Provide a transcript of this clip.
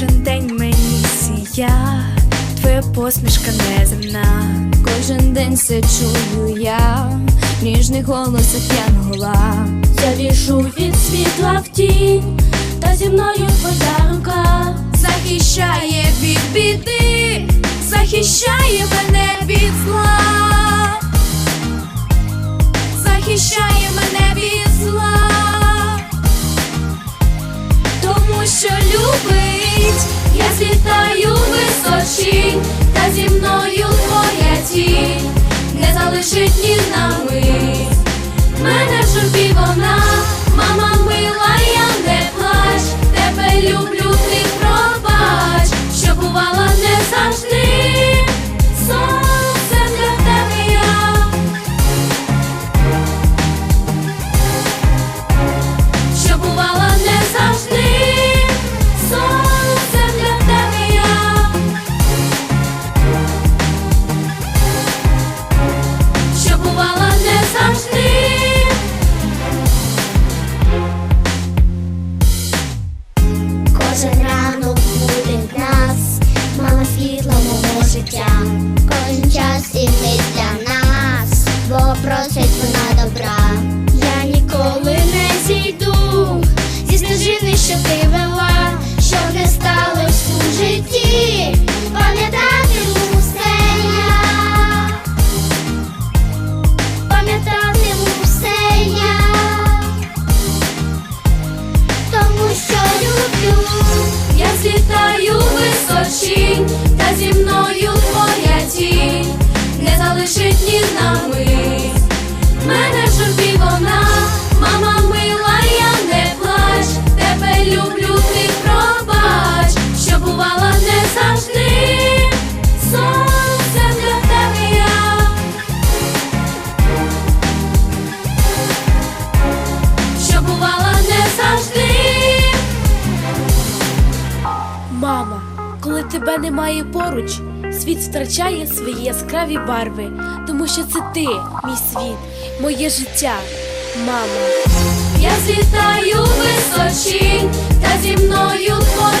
Кожен день мені сія, твоя посмішка неземна. Кожен день все чую я, ніжний голос янгола Я віжу від світла в тінь, та зі мною твоя рука захищає від біди, захищає мене від зла. Захищає та зі мною твоя тінь. Не залишить ні бо просить вона добра. Я ніколи не зійду зі стежини, що ти вела, що не сталось у житті. Та зі мною твоя тінь не залишить ні на коли тебе немає поруч, світ втрачає свої яскраві барви, тому що це ти, мій світ, моє життя, мама. Я злітаю височінь, та зі мною твоя